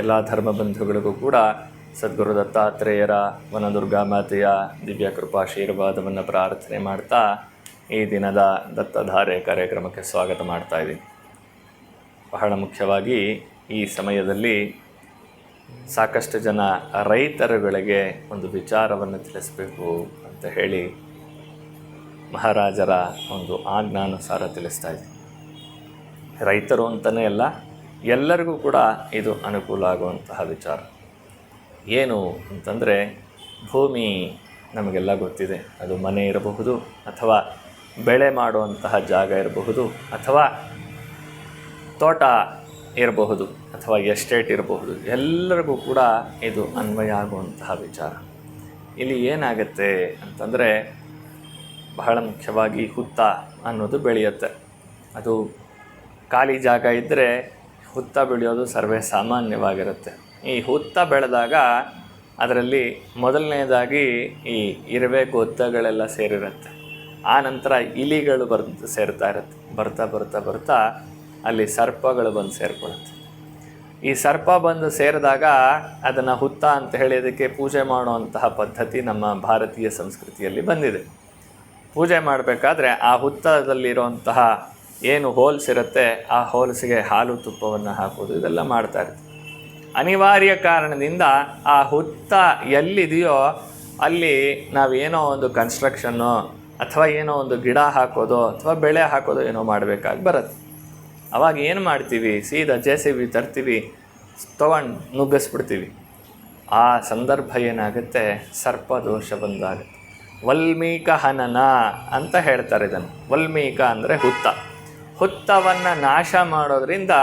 ಎಲ್ಲ ಧರ್ಮ ಬಂಧುಗಳಿಗೂ ಕೂಡ ಸದ್ಗುರು ದತ್ತಾತ್ರೇಯರ ವನದುರ್ಗಾ ಮಾತೆಯ ದಿವ್ಯ ಕೃಪಾಶೀರ್ವಾದವನ್ನು ಪ್ರಾರ್ಥನೆ ಮಾಡ್ತಾ ಈ ದಿನದ ದತ್ತಧಾರೆ ಕಾರ್ಯಕ್ರಮಕ್ಕೆ ಸ್ವಾಗತ ಮಾಡ್ತಾ ಇದ್ದೀನಿ. ಬಹಳ ಮುಖ್ಯವಾಗಿ ಈ ಸಮಯದಲ್ಲಿ ಸಾಕಷ್ಟು ಜನ ರೈತರುಗಳಿಗೆ ಒಂದು ವಿಚಾರವನ್ನು ತಿಳಿಸಬೇಕು ಅಂತ ಹೇಳಿ ಮಹಾರಾಜರ ಒಂದು ಆಜ್ಞಾನುಸಾರ ತಿಳಿಸ್ತಾ ಇದ್ದೀನಿ. ರೈತರು ಅಂತಲೇ ಅಲ್ಲ ಎಲ್ಲರಿಗೂ ಕೂಡ ಇದು ಅನುಕೂಲ ಆಗುವಂತಹ ವಿಚಾರ. ಏನು ಅಂತಂದರೆ, ಭೂಮಿ ನಮಗೆಲ್ಲ ಗೊತ್ತಿದೆ. ಅದು ಮನೆ ಇರಬಹುದು ಅಥವಾ ಬೆಳೆ ಮಾಡುವಂತಹ ಜಾಗ ಇರಬಹುದು ಅಥವಾ ತೋಟ ಇರಬಹುದು ಅಥವಾ ಎಸ್ಟೇಟ್ ಇರಬಹುದು. ಎಲ್ಲರಿಗೂ ಕೂಡ ಇದು ಅನ್ವಯ ಆಗುವಂತಹ ವಿಚಾರ. ಇಲ್ಲಿ ಏನಾಗುತ್ತೆ ಅಂತಂದರೆ, ಬಹಳ ಮುಖ್ಯವಾಗಿ ಹುತ್ತ ಅನ್ನೋದು ಬೆಳೆಯುತ್ತೆ. ಅದು ಖಾಲಿ ಜಾಗ ಇದ್ದರೆ ಹುತ್ತ ಬೆಳೆಯೋದು ಸರ್ವೇ ಸಾಮಾನ್ಯವಾಗಿರುತ್ತೆ. ಈ ಹುತ್ತ ಬೆಳೆದಾಗ ಅದರಲ್ಲಿ ಮೊದಲನೇದಾಗಿ ಈ ಇರುವೆ ಹುತ್ತಗಳೆಲ್ಲ ಸೇರಿರುತ್ತೆ. ಆ ನಂತರ ಇಲಿಗಳು ಬರ್ ಸೇರ್ತಾ ಇರುತ್ತೆ. ಬರ್ತಾ ಬರ್ತಾ ಬರ್ತಾ ಅಲ್ಲಿ ಸರ್ಪಗಳು ಬಂದು ಸೇರಿಕೊಳ್ಳುತ್ತೆ. ಈ ಸರ್ಪ ಬಂದು ಸೇರಿದಾಗ ಅದನ್ನು ಹುತ್ತ ಅಂತ ಹೇಳೋದಕ್ಕೆ ಪೂಜೆ ಮಾಡುವಂತಹ ಪದ್ಧತಿ ನಮ್ಮ ಭಾರತೀಯ ಸಂಸ್ಕೃತಿಯಲ್ಲಿ ಬಂದಿದೆ. ಪೂಜೆ ಮಾಡಬೇಕಾದ್ರೆ ಆ ಹುತ್ತದಲ್ಲಿರುವಂತಹ ಏನು ಹೋಲ್ಸ್ ಇರುತ್ತೆ, ಆ ಹೋಲ್ಸ್ಗೆ ಹಾಲು ತುಪ್ಪವನ್ನು ಹಾಕೋದು ಇದೆಲ್ಲ ಮಾಡ್ತಾ ಇರ್ತೀವಿ ಅನಿವಾರ್ಯ ಕಾರಣದಿಂದ ಆ ಹುತ್ತ ಎಲ್ಲಿದೆಯೋ ಅಲ್ಲಿ ನಾವೇನೋ ಒಂದು ಕನ್ಸ್ಟ್ರಕ್ಷನ್ನು ಅಥವಾ ಏನೋ ಒಂದು ಗಿಡ ಹಾಕೋದು ಅಥವಾ ಬೆಳೆ ಹಾಕೋದು ಏನೋ ಮಾಡಬೇಕಾಗಿ ಬರುತ್ತೆ. ಅವಾಗ ಏನು ಮಾಡ್ತೀವಿ? ಸೀದಾ ಜೆ ಸಿ ಬಿ ತರ್ತೀವಿ, ತೊಗೊಂಡು ನುಗ್ಗಿಸ್ಬಿಡ್ತೀವಿ. ಆ ಸಂದರ್ಭ ಏನಾಗುತ್ತೆ? ಸರ್ಪದೋಷ ಬಂದಾಗುತ್ತೆ. ವಲ್ಮೀಕ ಹನನ ಅಂತ ಹೇಳ್ತಾರೆ ಇದನ್ನು. ವಲ್ಮೀಕ ಅಂದರೆ ಹುತ್ತ. ಹುತ್ತವನ್ನು ನಾಶ ಮಾಡೋದ್ರಿಂದ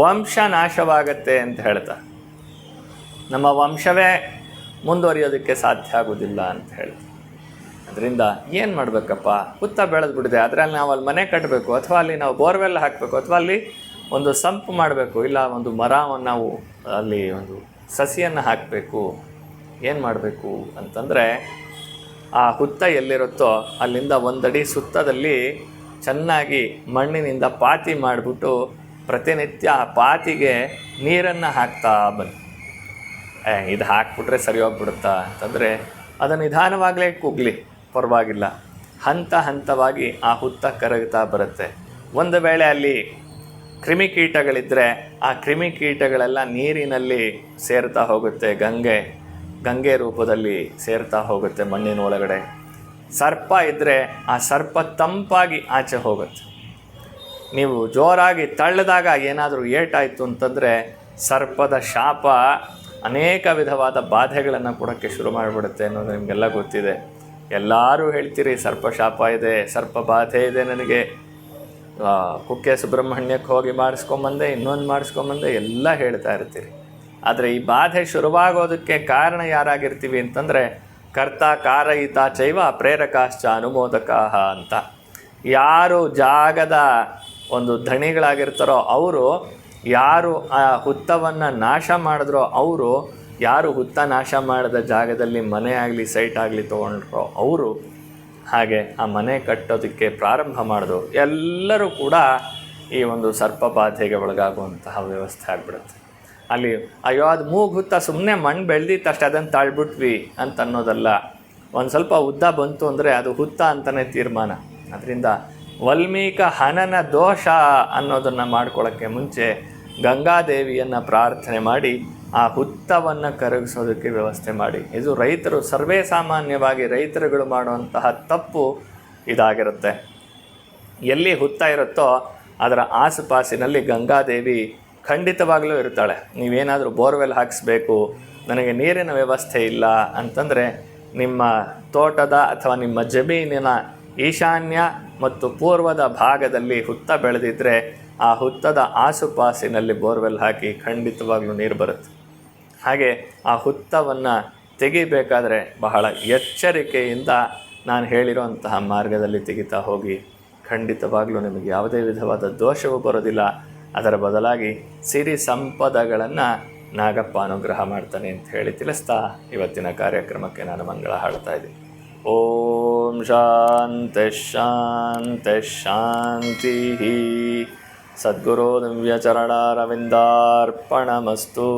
ವಂಶ ನಾಶವಾಗತ್ತೆ ಅಂತ ಹೇಳ್ತಾರೆ ನಮ್ಮ ವಂಶವೇ ಮುಂದುವರಿಯೋದಕ್ಕೆ ಸಾಧ್ಯ ಆಗೋದಿಲ್ಲ ಅಂತ ಹೇಳ್ತಾರೆ ಅದರಿಂದ ಏನು ಮಾಡಬೇಕಪ್ಪ? ಹುತ್ತ ಬೆಳೆದು ಬಿಡಿದೆ ಅದರಲ್ಲಿ ನಾವು ಅಲ್ಲಿ ಮನೆ ಕಟ್ಟಬೇಕು ಅಥವಾ ಅಲ್ಲಿ ನಾವು ಬೋರ್ವೆಲ್ ಹಾಕಬೇಕು, ಅಥವಾ ಅಲ್ಲಿ ಒಂದು ಸಂಪ್ ಮಾಡಬೇಕು, ಇಲ್ಲ ಒಂದು ಮರವನ್ನು ನಾವು ಅಲ್ಲಿ ಒಂದು ಸಸಿಯನ್ನು ಹಾಕಬೇಕು. ಏನು ಮಾಡಬೇಕು ಅಂತಂದರೆ ಆ ಹುತ್ತ ಎಲ್ಲಿರುತ್ತೋ ಅಲ್ಲಿಂದ ಒಂದಡಿ ಸುತ್ತದಲ್ಲಿ ಚೆನ್ನಾಗಿ ಮಣ್ಣಿನಿಂದ ಪಾತಿ ಮಾಡಿಬಿಟ್ಟು ಪ್ರತಿನಿತ್ಯ ಆ ಪಾತಿಗೆ ನೀರನ್ನು ಹಾಕ್ತಾ ಬನ್ನಿ. ಇದು ಹಾಕ್ಬಿಟ್ರೆ ಸರಿ ಹೋಗ್ಬಿಡುತ್ತಾ ಅಂತಂದರೆ ಅದು ನಿಧಾನವಾಗಲೇ ಕುಗ್ಲಿ, ಪರವಾಗಿಲ್ಲ. ಹಂತ ಹಂತವಾಗಿ ಆ ಹುತ್ತ ಕರಗ್ತಾ ಬರುತ್ತೆ. ಒಂದು ವೇಳೆ ಅಲ್ಲಿ ಕ್ರಿಮಿಕೀಟಗಳಿದ್ದರೆ ಆ ಕ್ರಿಮಿಕೀಟಗಳೆಲ್ಲ ನೀರಿನಲ್ಲಿ ಸೇರ್ತಾ ಹೋಗುತ್ತೆ, ಗಂಗೆ ಗಂಗೆ ರೂಪದಲ್ಲಿ ಸೇರ್ತಾ ಹೋಗುತ್ತೆ ಮಣ್ಣಿನ ಒಳಗಡೆ. ಸರ್ಪ ಇದ್ದರೆ ಆ ಸರ್ಪ ತಂಪಾಗಿ ಆಚೆ ಹೋಗುತ್ತೆ. ನೀವು ಜೋರಾಗಿ ತಳ್ಳಿದಾಗ ಏನಾದರೂ ಏಟಾಯಿತು ಅಂತಂದರೆ ಸರ್ಪದ ಶಾಪ ಅನೇಕ ವಿಧವಾದ ಬಾಧೆಗಳನ್ನು ಕೊಡೋಕ್ಕೆ ಶುರು ಮಾಡಿಬಿಡುತ್ತೆ ಅನ್ನೋದು ನಿಮಗೆಲ್ಲ ಗೊತ್ತಿದೆ. ಎಲ್ಲರೂ ಹೇಳ್ತೀರಿ, ಸರ್ಪ ಶಾಪ ಇದೆ, ಸರ್ಪ ಬಾಧೆ ಇದೆ ನನಗೆ. ಕುಕ್ಕೆ ಸುಬ್ರಹ್ಮಣ್ಯಕ್ಕೆ ಹೋಗಿ ಮಾಡಿಸ್ಕೊಂಬಂದೆ, ಇನ್ನೊಂದು ಮಾಡಿಸ್ಕೊಂಬಂದೆ ಎಲ್ಲ ಹೇಳ್ತಾ ಇರ್ತೀರಿ. ಆದರೆ ಈ ಬಾಧೆ ಶುರುವಾಗೋದಕ್ಕೆ ಕಾರಣ ಯಾರಾಗಿರ್ತೀವಿ ಅಂತಂದರೆ ಕರ್ತ ಕಾರಯಿತ ಚೈವ ಪ್ರೇರಕಾಶ್ಚ ಅನುಮೋದಕ ಅಂತ. ಯಾರು ಜಾಗದ ಒಂದು ಧಣಿಗಳಾಗಿರ್ತಾರೋ ಅವರು, ಯಾರು ಆ ಹುತ್ತವನ್ನು ನಾಶ ಮಾಡಿದ್ರೋ ಅವರು, ಯಾರು ಹುತ್ತ ನಾಶ ಮಾಡಿದ ಜಾಗದಲ್ಲಿ ಮನೆ ಆಗಲಿ, ಸೈಟ್ ಆಗಲಿ ತೊಗೊಂಡ್ರೋ ಅವರು, ಹಾಗೆ ಆ ಮನೆ ಕಟ್ಟೋದಕ್ಕೆ ಪ್ರಾರಂಭ ಮಾಡಿದ್ರು. ಎಲ್ಲರೂ ಕೂಡ ಈ ಒಂದು ಸರ್ಪಬಾಧೆಗೆ ಒಳಗಾಗುವಂತಹ ವ್ಯವಸ್ಥೆ ಆಗಿಬಿಡುತ್ತೆ. ಅಲ್ಲಿ, ಅಯ್ಯೋ, ಅದು ಮೂಗು ಹುತ್ತ ಸುಮ್ಮನೆ ಮಣ್ಣು ಬೆಳೆದಿತ್ತಷ್ಟೇ ಅದನ್ನು ತಾಳ್ಬಿಟ್ವಿ ಅಂತ ಅನ್ನೋದಲ್ಲ. ಒಂದು ಸ್ವಲ್ಪ ಉದ್ದ ಬಂತು ಅಂದರೆ ಅದು ಹುತ್ತ ಅಂತಲೇ ತೀರ್ಮಾನ. ಅದರಿಂದ ವಲ್ಮೀಕ ಹನನ ದೋಷ ಅನ್ನೋದನ್ನು ಮಾಡ್ಕೊಳ್ಳೋಕ್ಕೆ ಮುಂಚೆ ಗಂಗಾದೇವಿಯನ್ನು ಪ್ರಾರ್ಥನೆ ಮಾಡಿ, ಆ ಹುತ್ತವನ್ನು ಕರಗಿಸೋದಕ್ಕೆ ವ್ಯವಸ್ಥೆ ಮಾಡಿ. ಇದು ರೈತರು ಸರ್ವೇ ಸಾಮಾನ್ಯವಾಗಿ ರೈತರುಗಳು ಮಾಡುವಂತಹ ತಪ್ಪು ಇದಾಗಿರುತ್ತೆ. ಎಲ್ಲಿ ಹುತ್ತ ಇರುತ್ತೋ ಅದರ ಆಸುಪಾಸಿನಲ್ಲಿ ಗಂಗಾದೇವಿ ಖಂಡಿತವಾಗಲೂ ಇರ್ತಾಳೆ. ನೀವೇನಾದರೂ ಬೋರ್ವೆಲ್ ಹಾಕಿಸ್ಬೇಕು, ನನಗೆ ನೀರಿನ ವ್ಯವಸ್ಥೆ ಇಲ್ಲ ಅಂತಂದರೆ ನಿಮ್ಮ ತೋಟದ ಅಥವಾ ನಿಮ್ಮ ಜಮೀನಿನ ಈಶಾನ್ಯ ಮತ್ತು ಪೂರ್ವದ ಭಾಗದಲ್ಲಿ ಹುತ್ತ ಬೆಳೆದಿದ್ದರೆ ಆ ಹುತ್ತದ ಆಸುಪಾಸಿನಲ್ಲಿ ಬೋರ್ವೆಲ್ ಹಾಕಿ ಖಂಡಿತವಾಗಲೂ ನೀರು ಬರುತ್ತೆ. ಹಾಗೆ ಆ ಹುತ್ತವನ್ನು ತೆಗಿಬೇಕಾದ್ರೆ ಬಹಳ ಎಚ್ಚರಿಕೆಯಿಂದ ನಾನು ಹೇಳಿರೋಂತಹ ಮಾರ್ಗದಲ್ಲಿ ತೆಗಿತಾ ಹೋಗಿ ಖಂಡಿತವಾಗ್ಲೂ ನಿಮಗೆ ಯಾವುದೇ ವಿಧವಾದ ದೋಷವೂ ಬರೋದಿಲ್ಲ. ಅದರ ಬದಲಾಗಿ ಸಿರಿ ಸಂಪದಗಳನ್ನು ನಾಗಪ್ಪ ಅನುಗ್ರಹ ಮಾಡ್ತಾನೆ ಅಂತ ಹೇಳಿ ತಿಳಿಸ್ತಾ ಇವತ್ತಿನ ಕಾರ್ಯಕ್ರಮಕ್ಕೆ ನಾನು ಮಂಗಳ ಹಾಡ್ತಾ ಇದ್ದೀನಿ. ಓಂ ಶಾಂತಿ ಶಾಂತಿ ಶಾಂತಿ ಸದ್ಗುರು ದಿವ್ಯಚರಣಾರವಿಂದಾರ್ಪಣಮಸ್ತು